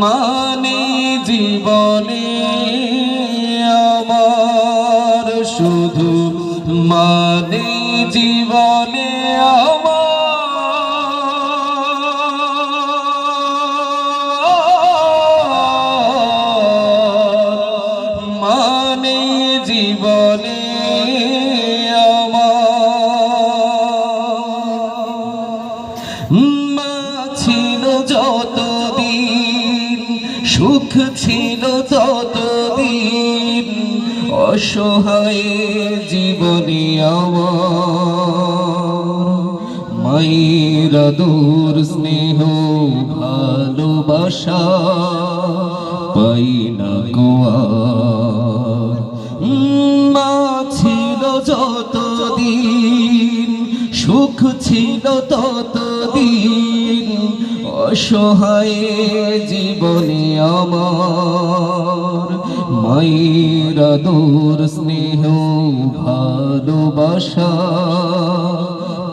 মানে জীবনে আমার শুধু মানে জীবনে আমার মানে জীবনে আমার সুখ ছিল ততদিন, অসহায় জীবনী মায়ের দূর স্নেহ, ভালোবাসা পাই না গোয়ার মা ছিল যতদিন, সুখ ছিল ততদিন অসহায় জীবনে আমার। মায়ের আদর, স্নেহ, ভালোবাসা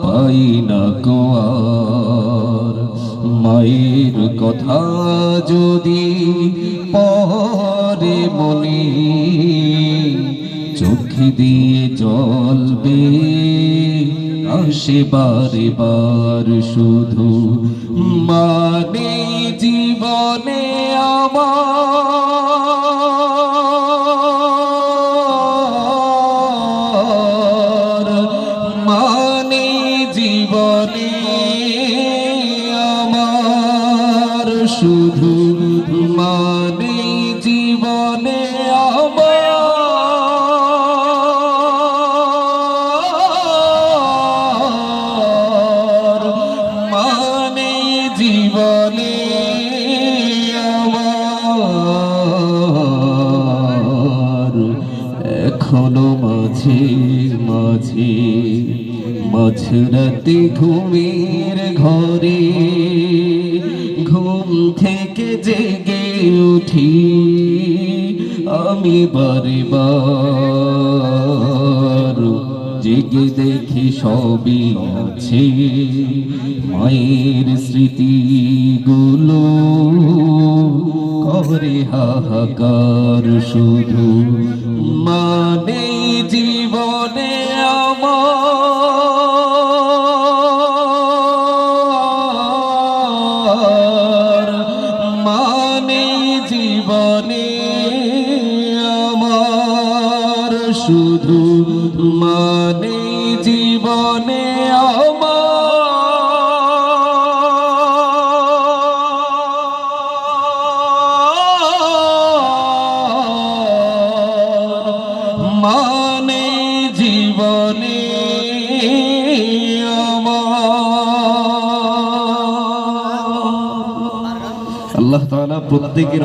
পাই না কোয়ার। মায়ের কথা যদি পরে মনে চোখ দিয়ে জলবে আসে বারে বার শুধু মানে জীবনে আমার। মানে জীবনে আমার শুধু মানে জীবনে আমার। এখনও মাঝে মাঝে মাঝরাতে ঘুমের ঘরে ঘুম থেকে জেগে উঠি। আমি বারে বার জেগে দেখি সবই আছে, মায়ের স্মৃতিগুলো। হাহাকার শুধু মানে জীবনে আমার। মানে জীবনে আমার। শুধু মানে জীবনে আমার মানে জীবনে আল্লাহ তাআলা প্রত্যেকের